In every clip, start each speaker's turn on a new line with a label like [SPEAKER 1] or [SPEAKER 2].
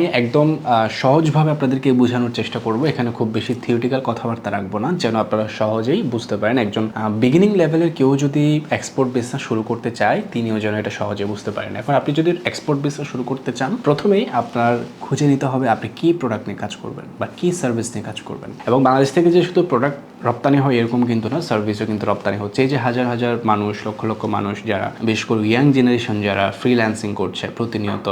[SPEAKER 1] আমি একদম সহজভাবে আপনাদেরকে বোঝানোর চেষ্টা করব। এখানে খুব বেশি থিওরিটিক্যাল কথাবার্তা রাখব না, যেন আপনারা সহজেই বুঝতে পারেন। একজন বিগিনিং লেভেলের কেউ যদি এক্সপোর্ট বিজনেস শুরু করতে চায়, তিনিও যেন এটা সহজে বুঝতে পারেন। এখন আপনি যদি এক্সপোর্ট বিজনেস শুরু করতে চান, প্রথমেই আপনার খুঁজে নিতে হবে আপনি কি প্রোডাক্ট নিয়ে কাজ করবেন বা কি সার্ভিস নিয়ে কাজ করবেন। এবং বাংলাদেশ থেকে যে শুধু প্রোডাক্ট রপ্তানি হয় এরকম কিন্তু না সার্ভিসও কিন্তু রপ্তানি হচ্ছে। এই যে হাজার হাজার মানুষ, লক্ষ লক্ষ মানুষ যারা, বিশেষ করে ইয়াং জেনারেশন যারা ফ্রিল্যান্সিং করছে, প্রতিনিয়ত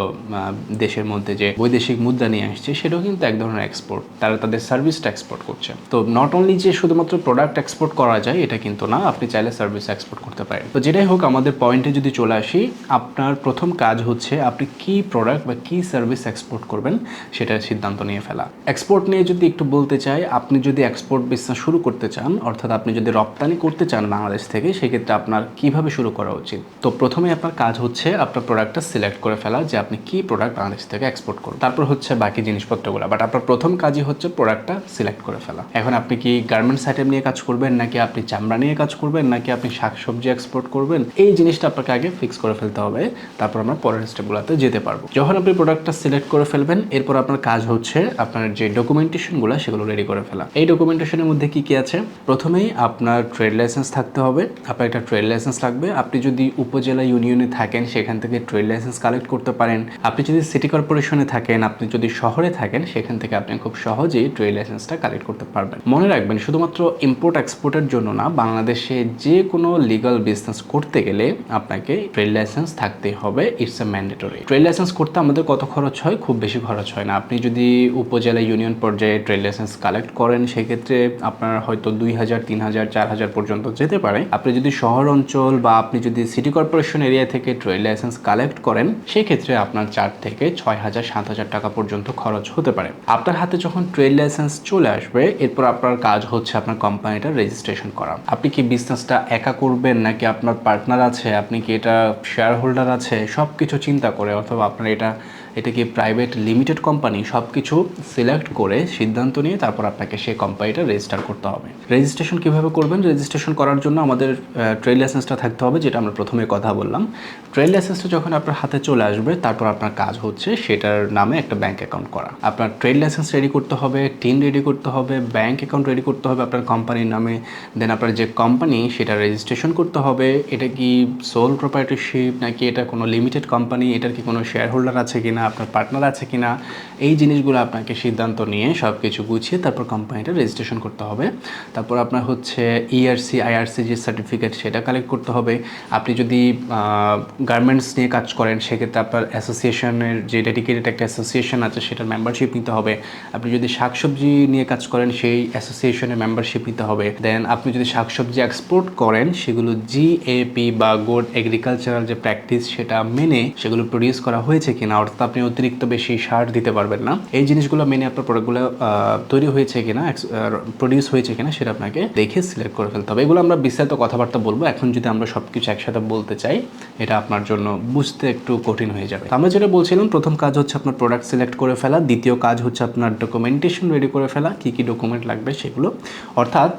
[SPEAKER 1] দেশের মধ্যে যে বৈদেশিক মুদ্রা নিয়ে আসছে, সেটাও কিন্তু এক ধরনের এক্সপোর্ট তারা তাদের সার্ভিসটা এক্সপোর্ট করছে। তো নট অনলি যে শুধুমাত্র প্রোডাক্ট এক্সপোর্ট করা যায়, এটা কিন্তু না, আপনি চাইলে সার্ভিস এক্সপোর্ট করতে পারেন। তো যেটাই হোক, আমাদের পয়েন্টে যদি চলে আসি, আপনার প্রথম কাজ হচ্ছে আপনি কি প্রোডাক্ট বা কি সার্ভিস এক্সপোর্ট করবেন সেটার সিদ্ধান্ত নিয়ে ফেলা। এক্সপোর্ট নিয়ে যদি একটু বলতে চাই, আপনি যদি এক্সপোর্ট বিজনেস শুরু করতে চান, অর্থাৎ আপনি যদি রপ্তানি করতে চান বাংলাদেশ থেকে, সেক্ষেত্রে আপনার কীভাবে শুরু করা উচিত? তো প্রথমে আপনার কাজ হচ্ছে আপনার প্রোডাক্টটা সিলেক্ট করে ফেলা যে আপনি কি প্রোডাক্ট বাংলাদেশ থেকে এক্সপোর্ট করুন তারপর হচ্ছে বাকি জিনিসপত্রগুলো। বাট আপনার প্রথম কাজই হচ্ছে প্রোডাক্টটা সিলেক্ট করে ফেলা। এখন আপনি কি গার্মেন্টস আইটেম নিয়ে কাজ করবেন, নাকি আপনি চামড়া নিয়ে কাজ করবেন, নাকি আপনি শাকসবজি এক্সপোর্ট করবেন? এই জিনিসটা আপনাকে আগে ফিক্স করে ফেলতে হবে। তারপর আমরা পরের স্টেপগুলোতে যেতে পারব। যখন আপনি প্রোডাক্টটা সিলেক্ট করে ফেলবেন, এরপর আপনার কাজ হচ্ছে আপনার যে ডকুমেন্টেশনগুলো সেগুলো রেডি করে ফেলা। এই ডকুমেন্টেশনের মধ্যে কি কি আছে? প্রথমেই আপনার ট্রেড লাইসেন্স থাকতে হবে। আপনার একটা ট্রেড লাইসেন্স লাগবে। আপনি যদি উপজেলা ইউনিয়নে থাকেন, সেখান থেকে ট্রেড লাইসেন্স কালেক্ট করতে পারেন। আপনি যদি সিটি কর্পোরেশনে থাকেন আপনি যদি শহরে থাকেন, সেখান থেকে আপনি খুব সহজেই ট্রেড লাইসেন্সটা কালেক্ট করতে পারবেন। মনে রাখবেন, শুধুমাত্র ইম্পোর্ট এক্সপোর্টের জন্য না, বাংলাদেশে যে কোনো লিগাল বিজনেস করতে গেলে আপনাকে ট্রেড লাইসেন্স থাকতে হবে it's a mandatory trade licence করতে আমাদের কত খরচ হয়? খুব বেশি খরচ হয় না। আপনি যদি উপজেলা ইউনিয়ন পর্যায়ে ট্রেড লাইসেন্স কালেক্ট করেন, সেক্ষেত্রে আপনার হয়তো দুই হাজার, তিন হাজার, চার হাজার পর্যন্ত যেতে পারে। আপনি যদি শহর অঞ্চল বা আপনি যদি সিটি কর্পোরেশন এরিয়া থেকে ট্রেড লাইসেন্স কালেক্ট করেন, সেক্ষেত্রে আপনার চার থেকে ছয় হাজার, সাত হাজার টাকা পর্যন্ত খরচ হতে পারে। আপনার হাতে যখন ট্রেড লাইসেন্স চলে আসবে, এরপর আপনার কাজ হচ্ছে আপনার কোম্পানিটা রেজিস্ট্রেশন করা। আপনি কি বিজনেসটা একা করবেন নাকি আপনার পার্টনার আছে, আপনি কি এটা শেয়ার হোল্ডার আছে সব কিছু চিন্তা করে অথবা আপনার এটা এটা কি প্রাইভেট লিমিটেড কোম্পানি সব কিছু সিলেক্ট করে সিদ্ধান্ত নিয়ে তারপর আপনাকে সেই কোম্পানিটা রেজিস্টার করতে হবে। রেজিস্ট্রেশন কীভাবে করবেন? রেজিস্ট্রেশন করার জন্য আমাদের ট্রেড লাইসেন্সটা থাকতে হবে, যেটা আমরা প্রথমে কথা বললাম। ট্রেড লাইসেন্সটা যখন আপনার হাতে চলে আসবে, তারপর আপনার কাজ হচ্ছে সেটার নামে একটা ব্যাংক অ্যাকাউন্ট করা। আপনার ট্রেড লাইসেন্স রেডি করতে হবে টিন রেডি করতে হবে ব্যাংক অ্যাকাউন্ট রেডি করতে হবে আপনার কোম্পানির নামে। দেন আপনার যে কোম্পানি সেটা রেজিস্ট্রেশন করতে হবে। এটা কি সোল প্রপার্টিশিপ নাকি এটা কোনো লিমিটেড কোম্পানি এটার কি কোনো শেয়ার হোল্ডার আছে কিনা? আপনার পার্টনার আছে কিনা, এই জিনিসগুলো আপনাকে সিদ্ধান্ত নিয়ে সব কিছু গুছিয়ে তারপর কোম্পানিটা রেজিস্ট্রেশন করতে হবে। তারপর আপনার হচ্ছে E ইআরসি আইআরসি যে সার্টিফিকেট সেটা কালেক্ট করতে হবে। আপনি যদি গার্মেন্টস নিয়ে কাজ করেন, সেক্ষেত্রে আপনার অ্যাসোসিয়েশনের যে ডেডিকেটেড একটা অ্যাসোসিয়েশন আছে, সেটার মেম্বারশিপ নিতে হবে। আপনি যদি শাকসবজি নিয়ে কাজ করেন, সেই অ্যাসোসিয়েশনের মেম্বারশিপ নিতে হবে। দেন আপনি যদি শাকসবজি এক্সপোর্ট করেন, সেগুলো জিএপি বা গোড এগ্রিকালচারাল যে প্র্যাকটিস সেটা মেনে সেগুলো প্রডিউস করা হয়েছে কিনা, অর্থাৎ আপনি অতিরিক্ত বেশি সার দিতে পারবেন না। এই জিনিসগুলো মেনে আপনার প্রোডাক্টগুলো তৈরি হয়েছে কিনা প্রডিউস হয়েছে কিনা সেটা আপনাকে দেখে সিলেক্ট করে ফেলতে হবে। এগুলো আমরা বিস্তারিত কথাবার্তা বলব। এখন যদি আমরা সব কিছু একসাথে বলতে চাই, এটা আপনার জন্য বুঝতে একটু কঠিন হয়ে যাবে। আমরা যেটা বলছিলাম, প্রথম কাজ হচ্ছে আপনার প্রোডাক্ট সিলেক্ট করে ফেলা। দ্বিতীয় কাজ হচ্ছে আপনার ডকুমেন্টেশন রেডি করে ফেলা। কী কী ডকুমেন্ট লাগবে সেগুলো। অর্থাৎ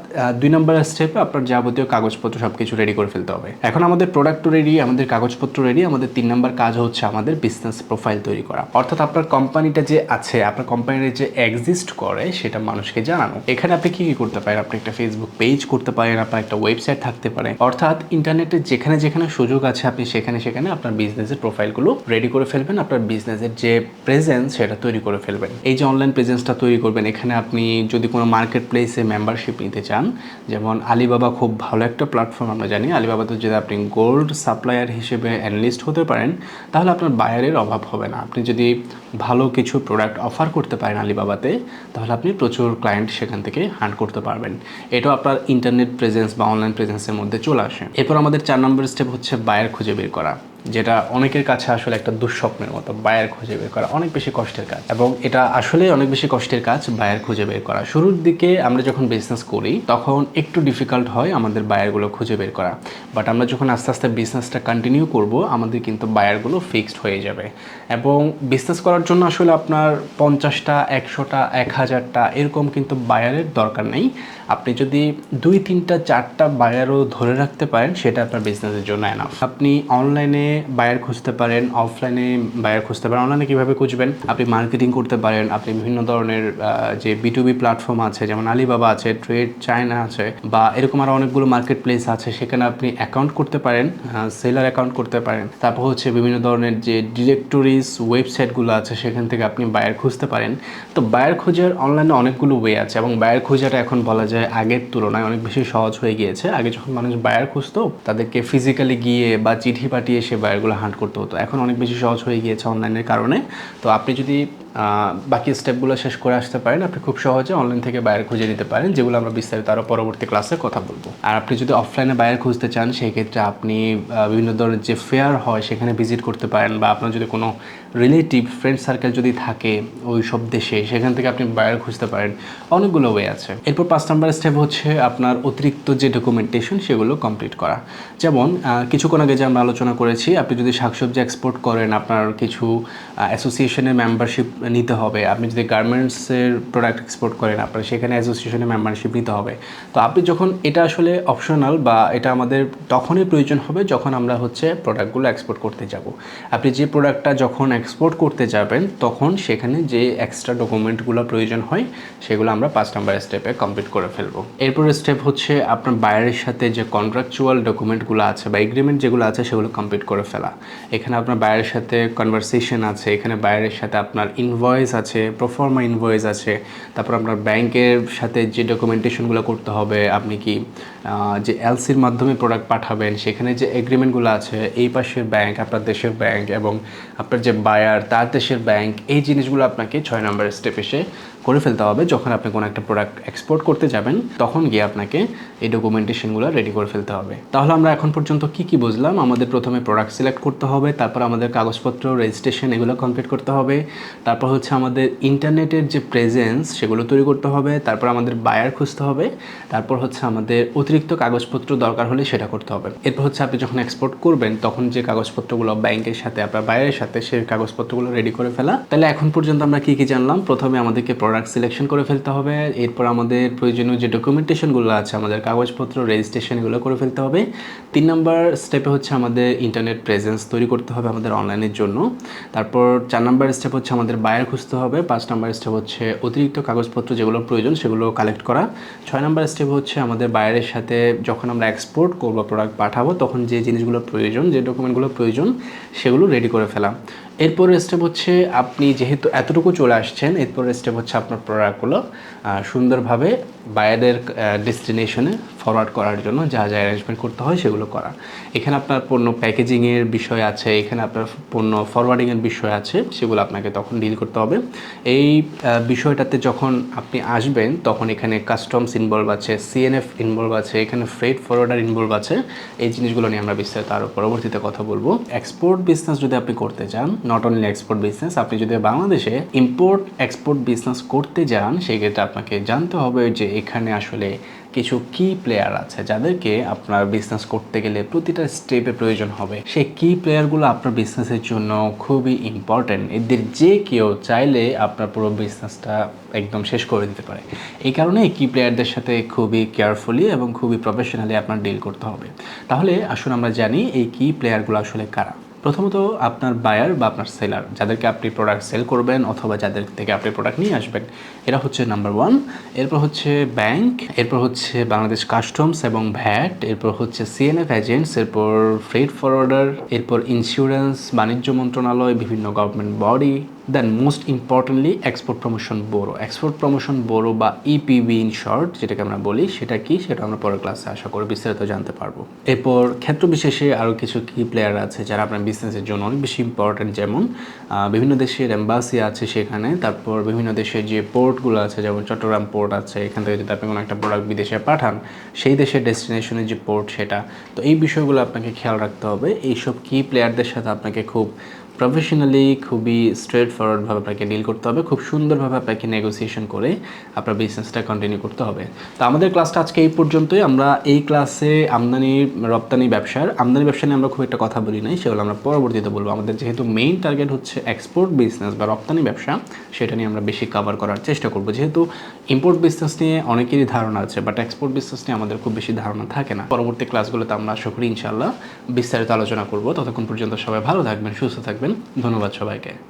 [SPEAKER 1] দুই নম্বর স্টেপে আপনার যাবতীয় কাগজপত্র সব কিছু রেডি করে ফেলতে হবে। এখন আমাদের প্রোডাক্ট রেডি আমাদের কাগজপত্র রেডি আমাদের তিন নম্বর কাজ হচ্ছে আমাদের বিজনেস প্রোফাইল তৈরি করা। অর্থাৎ আপনার কোম্পানিটা যে আছে, আপনার কোম্পানিটা যে এক্সিস্ট করে, সেটা মানুষকে জানানো। এখানে আপনি কি কি করতে পারেন? আপনি একটা ফেসবুক পেজ করতে পারেন, আপনার একটা ওয়েবসাইট থাকতে পারে। অর্থাৎ ইন্টারনেটে যেখানে যেখানে সুযোগ আছে, আপনি সেখানে সেখানে আপনার বিজনেসের প্রোফাইলগুলো রেডি করে ফেলবেন, আপনার বিজনেসের যে প্রেজেন্স সেটা তৈরি করে ফেলবেন। এই যে অনলাইন প্রেজেন্সটা তৈরি করবেন, এখানে আপনি যদি কোনো মার্কেট প্লেসে মেম্বারশিপ নিতে চান, যেমন আলিবাবা খুব ভালো একটা প্ল্যাটফর্ম আমরা জানি। আলিবাবাতে যদি আপনি গোল্ড সাপ্লায়ার হিসেবে অ্যানালিস্ট হতে পারেন, তাহলে আপনার বায়ারের অভাব হবে না। আপনি যদি ভালো কিছু প্রোডাক্ট অফার করতে পারেন আলিবাবাতে, তাহলে আপনি প্রচুর ক্লায়েন্ট সেখান থেকে হান্ট করতে পারবেন। এটাও আপনার ইন্টারনেট প্রেজেন্স বা অনলাইন প্রেজেন্সের মধ্যে চলে আসে। এরপর আমাদের চার নম্বর স্টেপ হচ্ছে বায়ার খুঁজে বের করা। যেটা অনেকের কাছে আসলে একটা দুঃস্বপ্নের মতো, বায়ার খুঁজে বের করা অনেক বেশি কষ্টের কাজ। এবং এটা আসলে অনেক বেশি কষ্টের কাজ, বায়ার খুঁজে বের করা। শুরুর দিকে আমরা যখন বিজনেস করি, তখন একটু ডিফিকাল্ট হয় আমাদের বায়ারগুলো খুঁজে বের করা। বাট আমরা যখন আস্তে আস্তে বিজনেসটা কন্টিনিউ করব, আমাদের কিন্তু বায়ারগুলো ফিক্সড হয়ে যাবে। এবং বিজনেস করার জন্য আসলে আপনার পঞ্চাশটা, একশোটা এক হাজারটা এরকম কিন্তু বায়ারের দরকার নেই। আপনি যদি দুই, তিনটা, চারটা বায়ারও ধরে রাখতে পারেন, সেটা আপনার বিজনেসের জন্য এনাফ আপনি অনলাইনে বায়ার খুঁজতে পারেন অফলাইনে বায়ার খুঁজতে পারেন অনলাইনে কীভাবে খুঁজবেন? আপনি মার্কেটিং করতে পারেন, আপনি বিভিন্ন ধরনের যে বিটুবি প্ল্যাটফর্ম আছে, যেমন আলিবাবা আছে ট্রেড চায়না আছে, বা এরকম আরও অনেকগুলো মার্কেট প্লেস আছে, সেখানে আপনি অ্যাকাউন্ট করতে পারেন সেলার অ্যাকাউন্ট করতে পারেন। তারপর হচ্ছে বিভিন্ন ধরনের যে ডিরেক্টরিজ ওয়েবসাইটগুলো আছে, সেখান থেকে আপনি বায়ার খুঁজতে পারেন। তো বায়ার খোঁজার অনলাইনে অনেকগুলো ওয়ে আছে, এবং বায়ার খোঁজাটা এখন বলা যায় আগের তুলনায় অনেক বেশি সহজ হয়ে গিয়েছে। আগে যখন মানুষ বায়ার খুঁজতো, তাদেরকে ফিজিক্যালি গিয়ে বা চিঠি পাঠিয়ে সে বায়ারগুলো হান্ট করতে হতো। এখন অনেক বেশি সহজ হয়ে গিয়েছে অনলাইনের কারণে। তো আপনি যদি বাকি স্টেপগুলো শেষ করে আসতে পারেন। আপনি খুব সহজে অনলাইন থেকে বায়ার খুঁজে নিতে পারেন, যেগুলো আমরা বিস্তারিত আরও পরবর্তী ক্লাসে কথা বলব। আর আপনি যদি অফলাইনে বায়ার খুঁজতে চান, সেই ক্ষেত্রে আপনি বিভিন্ন ধরনের যে ফেয়ার হয়, সেখানে ভিজিট করতে পারেন বা আপনার যদি কোনো রিলেটিভ ফ্রেন্ড সার্কেল যদি থাকে ওই সব দেশে, সেখান থেকে আপনি বায়ার খুঁজতে পারেন। অনেকগুলো ওয়ে আছে। এরপর পাঁচ নাম্বার স্টেপ হচ্ছে আপনার অতিরিক্ত যে ডকুমেন্টেশন সেগুলো কমপ্লিট করা। যেমন কিছুক্ষণ আগে যে আমরা আলোচনা করেছি, আপনি যদি শাকসবজি এক্সপোর্ট করেন, আপনার কিছু অ্যাসোসিয়েশনের মেম্বারশিপ নিতে হবে। আপনি যদি গার্মেন্টসের প্রোডাক্ট এক্সপোর্ট করেন, আপনার সেখানে অ্যাসোসিয়েশনের মেম্বারশিপ নিতে হবে। তো আপনি যখন এটা আসলে অপশনাল বা এটা আমাদের তখনই প্রয়োজন হবে যখন আমরা হচ্ছে প্রোডাক্টগুলো এক্সপোর্ট করতে যাব। আপনি যে প্রোডাক্টটা যখন এক্সপোর্ট করতে যাবেন, তখন সেখানে যে এক্সট্রা ডকুমেন্টগুলো প্রয়োজন হয়, সেগুলো আমরা পাঁচ নাম্বার স্টেপে কমপ্লিট করে ফেলব। এরপরের স্টেপ হচ্ছে আপনার বায়ারের সাথে যে কন্ট্রাকচুয়াল ডকুমেন্টগুলো আছে বা এগ্রিমেন্ট যেগুলো আছে, সেগুলো কমপ্লিট করে ফেলা। এখানে আপনার বায়ারের সাথে কনভারসেশন আছে, এখানে বায়ারের সাথে আপনার ইনভয়েস আছে প্রফর্মা ইনভয়েস আছে, তারপর আপনার ব্যাংকের সাথে যে ডকুমেন্টেশনগুলো করতে হবে, আপনি কি যে এলসির মাধ্যমে প্রোডাক্ট পাঠাবেন, সেখানে যে এগ্রিমেন্টগুলো আছে, এই পাশের ব্যাংক আপনার দেশের ব্যাংক এবং আপনার যে বায়ার তার দেশের ব্যাংক এই জিনিসগুলো আপনাকে ছয় নম্বর স্টেপ এসে করে ফেলতে হবে। যখন আপনি কোনো একটা প্রোডাক্ট এক্সপোর্ট করতে যাবেন, তখন গিয়ে আপনাকে এই ডকুমেন্টেশনগুলো রেডি করে ফেলতে হবে। তাহলে আমরা এখন পর্যন্ত কি কি বুঝলাম? আমাদের প্রথমে প্রোডাক্ট সিলেক্ট করতে হবে, তারপর আমাদের কাগজপত্র রেজিস্ট্রেশন এগুলো কমপ্লিট করতে হবে, তারপর হচ্ছে আমাদের ইন্টারনেটের যে প্রেজেন্স সেগুলো তৈরি করতে হবে, তারপর আমাদের বায়ার খুঁজতে হবে, তারপর হচ্ছে আমাদের অতিরিক্ত কাগজপত্র দরকার হলে সেটা করতে হবে। এরপর হচ্ছে আপনি যখন এক্সপোর্ট করবেন, তখন যে কাগজপত্রগুলো ব্যাংকের সাথে, আপনার বায়ারের সাথে সেই কাগজপত্রগুলো রেডি করে ফেলা। তাহলে এখন পর্যন্ত আমরা কি কি জানলাম? প্রথমে আমাদেরকে প্রোডাক্ট সিলেকশন করে ফেলতে হবে। এরপর আমাদের প্রয়োজনীয় যে ডকুমেন্টেশনগুলো আছে, আমাদের কাগজপত্র রেজিস্ট্রেশন এগুলো করে ফেলতে হবে। তিন নম্বর স্টেপে হচ্ছে আমাদের ইন্টারনেট প্রেজেন্স তৈরি করতে হবে আমাদের অনলাইনের জন্য। তারপর চার নম্বর স্টেপ হচ্ছে আমাদের বায়ার খুঁজতে হবে। পাঁচ নম্বর স্টেপ হচ্ছে অতিরিক্ত কাগজপত্র যেগুলো প্রয়োজন সেগুলো কালেক্ট করা। ছয় নম্বর স্টেপ হচ্ছে আমাদের বায়ারের সাথে যখন আমরা এক্সপোর্ট করব প্রোডাক্ট পাঠাবো, তখন যে জিনিসগুলো প্রয়োজন, যে ডকুমেন্টগুলো প্রয়োজন, সেগুলো রেডি করে ফেলা। এরপরের স্টেপ হচ্ছে আপনি যেহেতু এতটুকু চলে আসছেন, এরপরের স্টেপ হচ্ছে আপনার প্রোডাক্টগুলো সুন্দরভাবে বায়ারের ডেস্টিনেশনে ফরওয়ার্ড করার জন্য যা যা অ্যারেঞ্জমেন্ট করতে হয় সেগুলো করা। এখানে আপনার পণ্য প্যাকেজিংয়ের বিষয় আছে, এখানে আপনার পণ্য ফরওয়ার্ডিংয়ের বিষয় আছে, সেগুলো আপনাকে তখন ডিল করতে হবে। এই বিষয়টাতে যখন আপনি আসবেন, তখন এখানে কাস্টমস ইনভলভ আছে সিএনএফ ইনভলভ আছে, এখানে ফ্রেড ফরওয়ার্ডার ইনভলভ আছে, এই জিনিসগুলো নিয়ে আমরা বিস্তারিত আরও পরবর্তীতে কথা বলব। এক্সপোর্ট বিজনেস যদি আপনি করতে চান নট অনলি এক্সপোর্ট বিজনেস আপনি যদি বাংলাদেশে ইম্পোর্ট এক্সপোর্ট বিজনেস করতে যান, সেক্ষেত্রে আপনাকে জানতে হবে যে এখানে আসলে কিছু কি প্লেয়ার আছে যাদেরকে আপনার বিজনেস করতে গেলে প্রতিটা স্টেপে প্রয়োজন হবে। সেই কি প্লেয়ারগুলো আপনার বিজনেসের জন্য খুবই ইম্পর্ট্যান্ট এদের যে কেউ চাইলে আপনার পুরো বিজনেসটা একদম শেষ করে দিতে পারে। এই কারণে কি প্লেয়ারদের সাথে খুবই কেয়ারফুলি এবং খুবই প্রফেশনালি আপনার ডিল করতে হবে। তাহলে আসুন আমরা জানি এই কি প্লেয়ারগুলো আসলে কারা। প্রথমত আপনার বায়ার বা আপনার সেলার যাদেরকে আপনি প্রোডাক্ট সেল করবেন অথবা যাদের থেকে আপনি প্রোডাক্ট নিয়ে আসবেন, এরা হচ্ছে নাম্বার ওয়ান এরপর হচ্ছে ব্যাংক এরপর হচ্ছে বাংলাদেশ কাস্টমস এবং ভ্যাট এরপর হচ্ছে সিএনএফ এজেন্টস এরপর ফ্রেড ফরওয়ার্ডার এরপর ইন্স্যুরেন্স বাণিজ্য মন্ত্রণালয়, বিভিন্ন government body then most importantly export promotion board export promotion board বা ইপিবি ইন শর্ট যেটাকে আমরা বলি, সেটা কি? সেটা আমরা পরের ক্লাসে আশা করি বিস্তারিত জানতে পারব। এরপর ক্ষেত্র বিশেষে আরও কিছু কি প্লেয়ার আছে যারা আপনার বিজনেসের জন্য অনেক বেশি ইম্পর্টেন্ট যেমন বিভিন্ন দেশের এম্বাসি আছে সেখানে, তারপর বিভিন্ন দেশের যে পোর্টগুলো আছে, যেমন চট্টগ্রাম পোর্ট আছে, এখান থেকে যদি আপনি কোনো একটা প্রোডাক্ট বিদেশে পাঠান, সেই দেশের ডেস্টিনেশনের যে পোর্ট সেটা। তো এই বিষয়গুলো আপনাকে খেয়াল রাখতে হবে। এইসব কি প্লেয়ারদের সাথে আপনাকে খুব প্রফেশনালি খুবই স্ট্রেট ফরওয়ার্ডভাবে আপনাকে ডিল করতে হবে। খুব সুন্দরভাবে আপনাকে নেগোসিয়েশন করে আপনার বিজনেসটা কন্টিনিউ করতে হবে। তো আমাদের ক্লাসটা আজকে এই পর্যন্তই। আমরা এই ক্লাসে আমদানি, রপ্তানি, ব্যবসার, আমদানি, ব্যবসা নিয়ে আমরা খুব একটা কথা বলি নাই। সেগুলো আমরা পরবর্তীতে বলব। আমাদের যেহেতু মেইন টার্গেট হচ্ছে এক্সপোর্ট বিজনেস বা রপ্তানি, ব্যবসা, সেটা নিয়ে আমরা বেশি কভার করার চেষ্টা করব। যেহেতু ইম্পোর্ট বিজনেস নিয়ে অনেকেরই ধারণা আছে বাট এক্সপোর্ট বিজনেস নিয়ে আমাদের খুব বেশি ধারণা থাকে না। পরবর্তী ক্লাসগুলোতে আমরা আশা করি ইনশাল্লাহ বিস্তারিত আলোচনা করব। ততক্ষণ পর্যন্ত সবাই ভালো থাকবেন, সুস্থ থাকবেন। ধন্যবাদ সবাইকে।